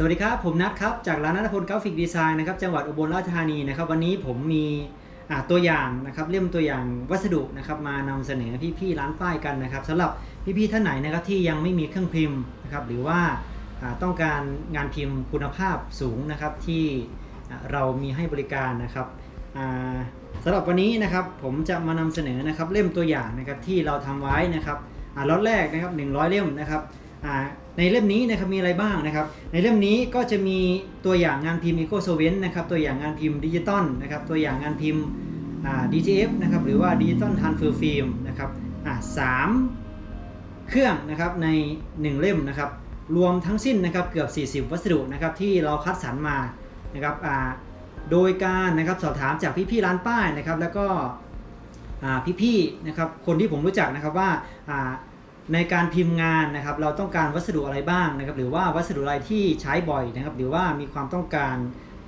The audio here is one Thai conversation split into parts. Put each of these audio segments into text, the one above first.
สวัสดีครับ ผมนัทครับ จากร้านนัทพลกราฟิกดีไซน์นะครับจังหวัดอุบลราชธานีนะครับ วันนี้ผมมีตัวอย่างนะครับเล่มตัวอย่างวัสดุนะครับมานำเสนอพี่ๆร้านป้ายกันนะครับสำหรับพี่ๆท่านไหนนะครับที่ยังไม่มีเครื่องพิมพ์นะครับหรือว่าต้องการงานพิมพ์คุณภาพสูงนะครับที่เรามีให้บริการนะครับอ่าสำหรับวันนี้นะครับผมจะมานำเสนอนะครับเล่มตัวอย่างนะครับที่เราทำไว้นะครับล็อตแรกนะครับ100 เล่มนะครับ ในเล่มนี้นะครับมีอะไรบ้างนะครับ ในเล่มนี้ก็จะมีตัวอย่างงานพิมพ์ e c o s o v e n นะครับตัวอย่างงานพิมพ์ดิจิตอลนะครับตัวอย่างงานพิมพ์ DTF นะครับหรือว่าดิจิตอลทันเฟอร์ฟิล์มนะครับสามเครื่องนะครับใน 1 เล่มนะครับรวมทั้งสิ้นนะครับเกือบ 40 วัสดุนะครับที่เราคัดสรรมานะครับโดยการนะครับสอบถามจากพี่ๆร้านป้ายนะครับแล้วก็พี่ๆนะครับคนที่ผมรู้จักนะครับว่า ในการพิมพ์งานนะครับ เราต้องการวัสดุอะไรบ้างนะครับ หรือว่าวัสดุอะไรที่ใช้บ่อยนะครับ หรือว่ามีความต้องการ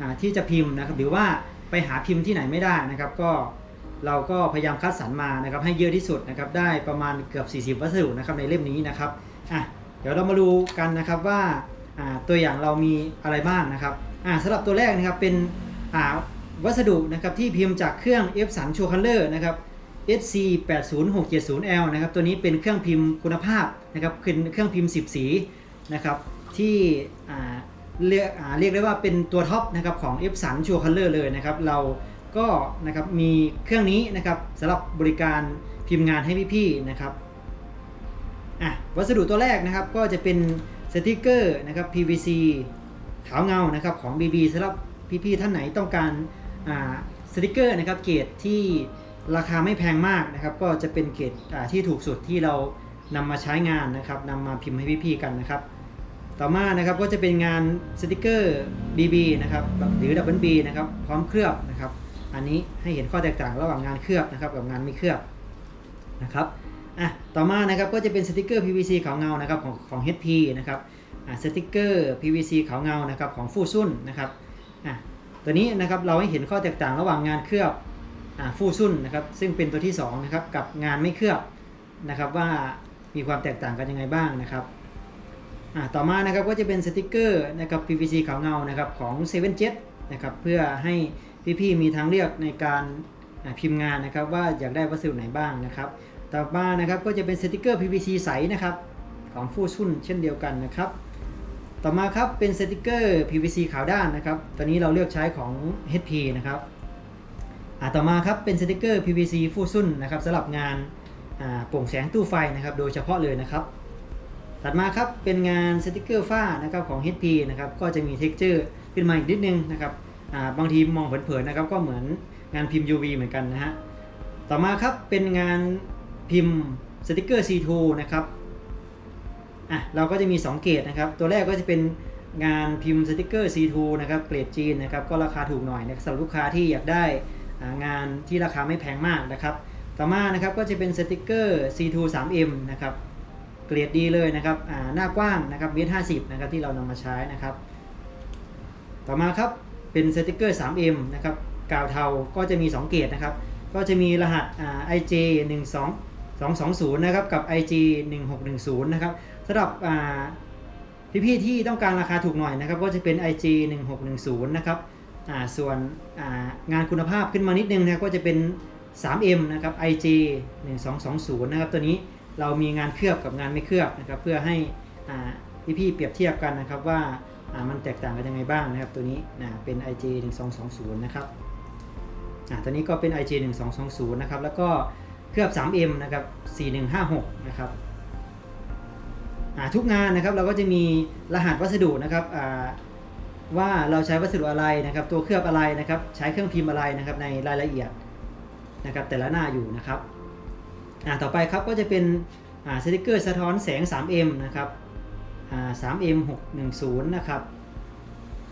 อ่าที่จะพิมพ์นะครับ หรือว่าไปหาพิมพ์ที่ไหนไม่ได้นะครับ ก็เราก็พยายามคัดสรรมานะครับ ให้เยอะที่สุดนะครับ ได้ประมาณเกือบ 40 วัสดุนะครับในเล่มนี้นะครับอะเดี๋ยวเรามาดูกันนะครับว่าอ่าตัวอย่างเรามีอะไรบ้างนะครับอ่าสำหรับตัวแรกนะครับเป็นอ่าวัสดุนะครับที่พิมพ์จากเครื่อง F สันโชคัลเลอร์นะครับ SC 80670L นะครับตัวนี้เป็นเครื่องพิมพ์คุณภาพนะครับเป็นเครื่องพิมพ์ 10 สีนะครับที่เรียกเรียกได้ว่าเป็นตัวท็อปนะครับของ F สันชัวคัลเลอร์เลยนะครับเราก็นะครับมีเครื่องนี้นะครับสำหรับบริการพิมพ์งานให้พี่ๆนะครับอะวัสดุตัวแรกนะครับก็จะเป็นสติกเกอร์นะครับ PVC ขาวเงานะครับของ BB สำหรับพี่ๆท่านไหนต้องการสติกเกอร์นะครับเกรดที่ ราคาไม่แพงมากนะครับ ก็จะเป็นเกรดที่ถูกสุดที่เรานำมาใช้งานนะครับนำมาพิมพ์ให้พี่ๆกันนะครับ ต่อมานะครับก็จะเป็นงานสติกเกอร์ BB นะครับหรือ Double B นะครับพร้อมเคลือบนะครับ อันนี้ให้เห็นข้อแตกต่างระหว่างงานเคลือบนะครับกับงานไม่เคลือบนะครับอะต่อมานะครับก็จะเป็นสติกเกอร์ PVC ขาวเงานะครับของของ HP นะครับอะสติกเกอร์ PVC ขาวเงานะครับของฟูซุนนะครับอะตัวนี้นะครับเราให้เห็นข้อแตกต่างระหว่างงานเคลือบ ฟูซุนนะครับซึ่งเป็นตัวที่สองนะครับกับงานไม่เคลือบนะครับว่ามีความแตกต่างกันยังไงบ้างนะครับต่อมานะครับก็จะเป็นสติกเกอร์นะครับ PVC ขาวเงานะครับของ7 Jet นะครับเพื่อให้พี่ๆมีทางเลือกในการพิมพ์งานนะครับว่าอยากได้วัสดุไหนบ้างนะครับ ต่อมานะครับก็จะเป็นสติกเกอร์ PVC ใสนะครับของฟูซุนเช่นเดียวกันนะครับ ต่อมาครับเป็นสติกเกอร์ PVC ขาวด้านนะครับตอนนี้เราเลือกใช้ของ HP นะครับ ต่อมาครับเป็นสติกเกอร์ PVC ฟูซุนนะครับสำหรับงานโปร่งแสงตู้ไฟนะครับโดยเฉพาะเลยนะครับ ถัดมาครับเป็นงานสติกเกอร์ฝ้านะครับของ HP นะครับก็จะมีเท็กเจอร์ขึ้นมาอีกนิดนึงนะครับบางทีมองเผินๆนะครับก็เหมือนงานพิมพ์ UV เหมือนกันนะฮะต่อมาครับเป็นงานพิมพ์สติกเกอร์ C2 นะครับอะเราก็จะมี 2 เกรดนะครับ ตัวแรกก็จะเป็นงานพิมพ์สติกเกอร์ C2 นะครับเกรดจีนนะครับก็ราคาถูกหน่อยนะสำหรับลูกค้าที่อยากได้ งานที่ราคาไม่แพงมากนะครับ ต่อมานะครับก็จะเป็นสติกเกอร์ C2 3M นะครับเกรดดีเลยนะครับหน้ากว้างนะครับเมตรห้าสิบนะครับที่เรานำมาใช้นะครับ ต่อมาครับเป็นสติกเกอร์ 3M นะครับกาวเทาก็จะมี 2 เกรดนะครับ ก็จะมีรหัส IG 1 2 2 2 0นะครับกับ IG 1610นะครับสำหรับพี่ๆที่ต้องการราคาถูกหน่อยนะครับ ก็จะเป็น IG 1610นะครับ ส่วนอ่างานคุณภาพขึ้นมานิดนึงนะครับก็จะเป็น 3M นะครับ IG 1220นะครับตัวนี้เรามีงานเคลือบกับงานไม่เคลือบนะครับเพื่อให้อ่าพี่ๆเปรียบเทียบกันนะครับว่าอ่ามันแตกต่างกันยังไงบ้างนะครับ ตัวนี้นะเป็น IG 1220นะครับอ่าตัวนี้ก็เป็น IG 1220นะครับแล้วก็เคลือบ 3M นะครับ4156นะครับอ่าทุกงานนะครับเราก็จะมีรหัสวัสดุนะครับอ่า ว่าเราใช้วัสดุอะไรนะครับ ตัวเคลือบอะไรนะครับ ใช้เครื่องพิมพ์อะไรนะครับในรายละเอียดนะครับ แต่ละหน้าอยู่นะครับอ่าต่อไปครับก็จะเป็นอ่าสติกเกอร์สะท้อนแสง 3M นะครับอ่า 3M 610 นะครับ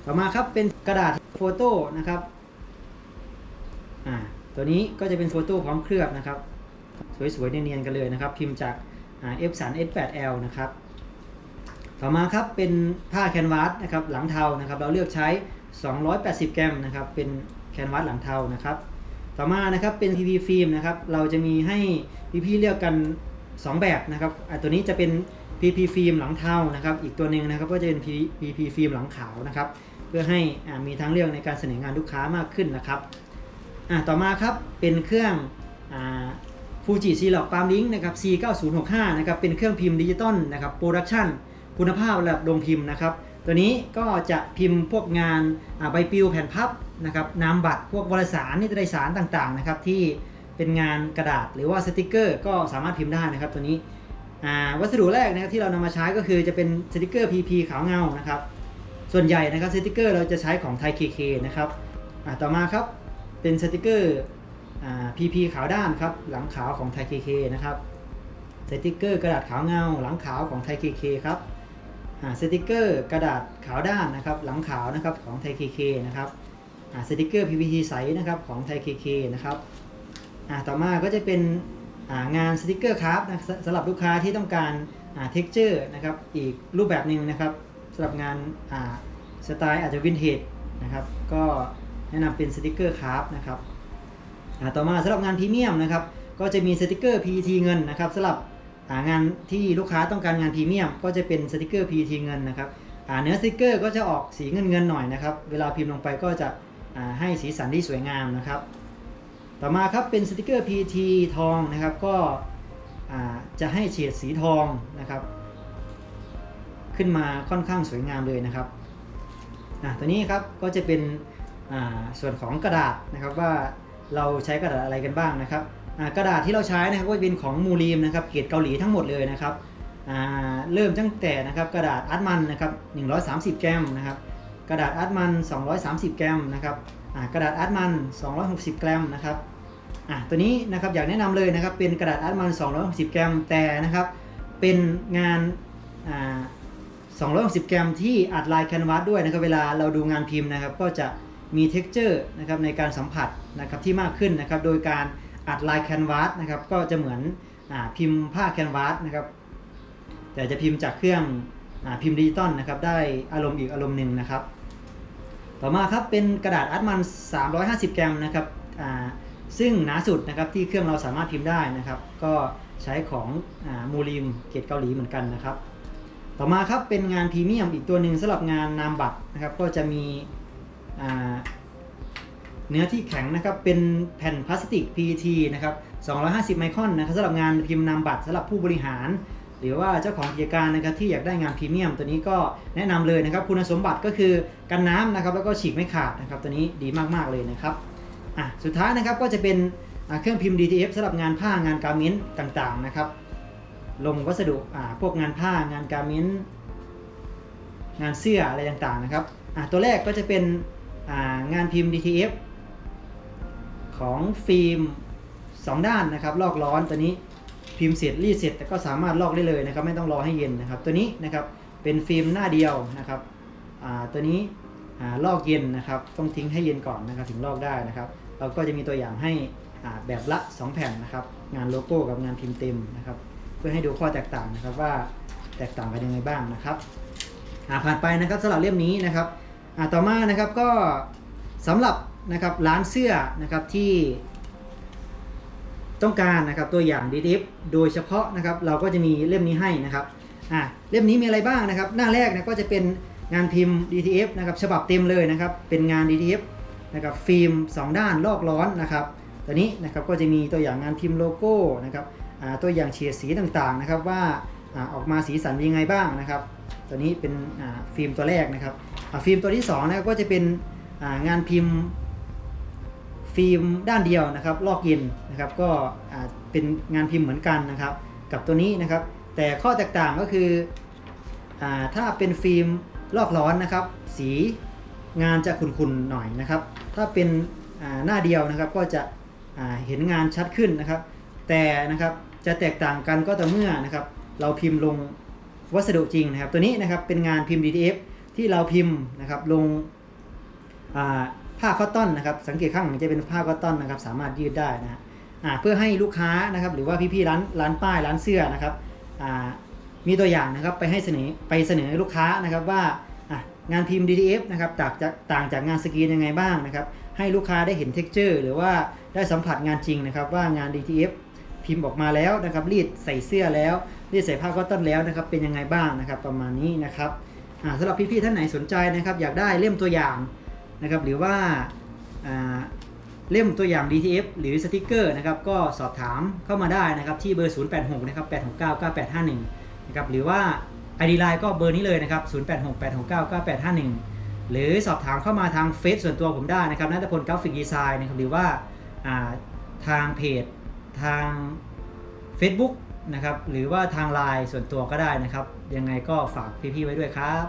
ต่อมาครับเป็นกระดาษโฟโต้นะครับอ่าตัวนี้ก็จะเป็นโฟโต้พร้อมเคลือบนะครับ สวยๆเนียนๆกันเลยนะครับ พิมพ์จากอ่า F 3 S 8 L นะครับ ต่อมาครับเป็นผ้าแคนวาสนะครับหลังเทานะครับ เราเลือกใช้ 280 แกรมนะครับเป็นแคนวาสหลังเทานะครับ ต่อมานะครับเป็น PV ฟิล์มนะครับเราจะมีให้พี่ๆเลือกกัน 2 แบบนะครับอะตัวนี้จะเป็น PP ฟิล์มหลังเทานะครับ อีกตัวหนึ่งนะครับก็จะเป็น PP ฟิล์มหลังขาวนะครับ เพื่อให้อ่ามีทางเลือกในการเสนองานลูกค้ามากขึ้นนะครับอ่าต่อมาครับเป็นเครื่องฟูจิซีล็อกปาล์มลิงนะครับ C9065 นะครับเป็นเครื่องพิมพ์ดิจิตอลนะครับโปรดักชั่น คุณภาพระดับโรงพิมพ์นะครับ ตัวนี้ก็จะพิมพ์พวกงานใบปลิวแผ่นพับนะครับนามบัตรพวกวารสารนิตยสารต่างๆนะครับที่เป็นงานกระดาษหรือว่าสติกเกอร์ ก็สามารถพิมพ์ได้นะครับตัวนี้วัสดุแรกนะครับที่เรานำมาใช้ก็คือจะเป็นสติกเกอร์ PP ขาวเงานะครับส่วนใหญ่นะครับสติกเกอร์เราจะใช้ของไทยเคเคนะครับต่อมาครับเป็นสติกเกอร์ PP ขาวด้านครับหลังขาวของไทยเคเคนะครับสติกเกอร์กระดาษขาวเงา หลังขาวของไทยเคเคครับ สติกเกอร์กระดาษขาวด้านนะครับหลังขาวนะครับของไทยเคเคนะครับอ่าสติกเกอร์ PPT ใสนะครับของไทยเคเคนะครับอ่าต่อมาก็จะเป็นอ่างานสติกเกอร์ครับนะสำหรับลูกค้าที่ต้องการอ่าเท็กเจอร์นะครับอีกรูปแบบหนึ่งนะครับสำหรับงานอ่าสไตล์อาจจะวินเทจนะครับก็แนะนำเป็นสติกเกอร์คราฟนะครับอ่าต่อมาสำหรับงานพรีเมียมนะครับก็จะมีสติกเกอร์ PET เงินนะครับสำหรับางานที่ลูกค้าต้องการงานพรีเมียม ก็จะเป็นสติกเกอร์ PET เงินนะครับเนื้อสติกเกอร์ก็จะออกสีเงินเงินหน่อยนะครับ เวลาพิมพ์ลงไปก็จะให้สีสันที่สวยงามนะครับ ต่อมาครับเป็นสติกเกอร์ PET ทองนะครับ ก็จะให้เฉดสีทองนะครับ ขึ้นมาค่อนข้างสวยงามเลยนะครับตัวนี้ครับก็จะเป็นส่วนของกระดาษนะครับว่าเราใช้กระดาษอะไรกันบ้างนะครับ กระดาษที่เราใช้นะครับก็จะเป็นของมูลีมนะครับเกรดเกาหลีทั้งหมดเลยนะครับเริ่มตั้งแต่นะครับกระดาษอาร์ตมันนะครับ130 แกรมนะครับกระดาษอาร์ตมัน 230 แกรมนะครับกระดาษอาร์ตมัน 260 แกรมนะครับตัวนี้นะครับอยากแนะนำเลยนะครับเป็นกระดาษอาร์ตมัน 260 แกรมแต่นะครับเป็นงานอ่า260 แกรมที่อัดลายแคนวาสด้วยนะครับเวลาเราดูงานพิมพ์นะครับก็จะมี t e x t อร์นะครับในการสัมผัสนะครับที่มากขึ้นนะครับโดยการ อัดลายแคนวาสนะครับก็จะเหมือนอพิมพ์ผ้าแคนวาสนะครับแต่จะพิมพ์จากเครื่องอพิมพ์ดิจิตอลนะครับได้อารมณ์อีกอารมณ์หนึ่งนะครับ ต่อมาครับเป็นกระดาษอัดมัน 350 แกรมนะครับซึ่งหนาสุดนะครับที่เครื่องเราสามารถพิมพ์ได้นะครับ ก็ใช้ของอมูลิมเกรดเกาหลีเหมือนกันนะครับ ต่อมาครับเป็นงานพรีเมียมอีกตัวหนึ่งสำหรับงานนามบัตรนะครับก็จะมีอ เนื้อที่แข็งนะครับเป็นแผ่นพลาสติก PET นะครับ 250 ไมครอนนะครับสำหรับงานพิมพ์นามบัตรสำหรับผู้บริหาร หรือว่าเจ้าของกิจการนะครับที่อยากได้งานพรีเมียม ตัวนี้ก็แนะนำเลยนะครับ คุณสมบัติก็คือกันน้ำนะครับแล้วก็ฉีกไม่ขาดนะครับ ตัวนี้ดีมากๆเลยนะครับอะสุดท้ายนะครับก็จะเป็นเครื่องพิมพ์ DTF สำหรับงานผ้างานการเมนต์ต่างๆนะครับลงวัสดุอ่าพวกงานผ้างานการเมนต์งานเสื้ออะไรต่างๆนะครับอ่าตัวแรกก็จะเป็นอ่างานพิมพ์ DTF ของฟิล์ม2 ด้านนะครับ ลอกร้อนตัวนี้พิมพ์เสร็จรีดเสร็จแต่ก็สามารถลอกได้เลยนะครับ ไม่ต้องรอให้เย็นนะครับ ตัวนี้นะครับเป็นฟิล์มหน้าเดียวนะครับตัวนี้ลอกเย็นนะครับ ต้องทิ้งให้เย็นก่อนนะครับ ถึงลอกได้นะครับ เราก็จะมีตัวอย่างให้แบบละ 2 แผ่นนะครับ งานโลโก้กับงานพิมพ์เต็มนะครับ เพื่อให้ดูข้อแตกต่างนะครับว่าแตกต่างกันยังไงบ้างนะครับผ่านไปนะครับสำหรับเล่มนี้นะครับต่อมานะครับก็สำหรับ นะครับร้านเสื้อนะครับที่ต้องการนะครับตัวอย่าง DTF โดยเฉพาะนะครับเราก็จะมีเล่มนี้ให้นะครับอ่าเล่มนี้มีอะไรบ้างนะครับ หน้าแรกนะก็จะเป็นงานพิมพ์ DTF นะครับฉบับเต็มเลยนะครับ เป็นงาน DTF นะครับฟิล์ม 2 ด้านลอกร้อนนะครับตัวนี้นะครับก็จะมีตัวอย่างงานพิมพ์โลโก้นะครับตัวอย่างเฉดสีต่างๆนะครับว่าออกมาสีสันเป็นยังไงบ้างนะครับ ตัวนี้เป็นฟิล์มตัวแรกนะครับฟิล์มตัวที่2นะครับก็จะเป็นงานพิมพ์ ฟิล์มด้านเดียวนะครับลอกเย็นนะครับก็เป็นงานพิมพ์เหมือนกันนะครับ กับตัวนี้นะครับ แต่ข้อแตกต่างก็คืออถ้าเป็นฟิล์มลอกร้อนนะครับ สีงานจะขุ่นๆหน่อยนะครับ ถ้าเป็นหน้าเดียวนะครับก็จะเห็นงานชัดขึ้นนะครับ แต่นะครับจะแตกต่างกันก็ต่อเมื่อนะครับ เราพิมพ์ลงวัสดุจริงนะครับ ตัวนี้นะครับเป็นงานพิมพ์ DTF ที่เราพิมพ์นะครับลง ผ้าคอตตอนนะครับ สังเกตข้างหลังจะเป็นผ้าคอตตอนนะครับ สามารถยืดได้นะอ่าเพื่อให้ลูกค้านะครับ หรือว่าพี่ๆร้านร้านป้ายร้านเสื้อนะครับอ่ามีตัวอย่างนะครับไปให้เสนอไปเสนอให้ลูกค้านะครับว่าอะงานพิมพ์ DTF นะครับต่างจากต่างจากงานสกรีนยังไงบ้างนะครับ ให้ลูกค้าได้เห็นเท็กเจอร์หรือว่าได้สัมผัสงานจริงนะครับ ว่างาน DTF พิมพ์ออกมาแล้วนะครับ รีดใส่เสื้อแล้วที่ใส่ผ้าก็ต้นแล้วนะครับ เป็นยังไงบ้างนะครับ ประมาณนี้นะครับสำหรับพี่ๆท่านไหนสนใจนะครับ อยากได้เล่มตัวอย่าง นะครับหรือว่าเล่มตัวอย่าง DTF หรือสติกเกอร์นะครับก็สอบถามเข้ามาได้นะครับที่เบอร์ 086 นะครับ 869 9851 นะครับหรือว่า ID Line ก็เบอร์นี้เลยนะครับ 086 869 9851 หรือสอบถามเข้ามาทางเฟซส่วนตัวผมได้นะครับนัทพลกราฟิกดีไซน์นะครับหรือว่าาทางเพจทาง Facebook นะครับหรือว่าทาง Line ส่วนตัวก็ได้นะครับ ยังไงก็ฝากพี่ๆไว้ด้วยครับ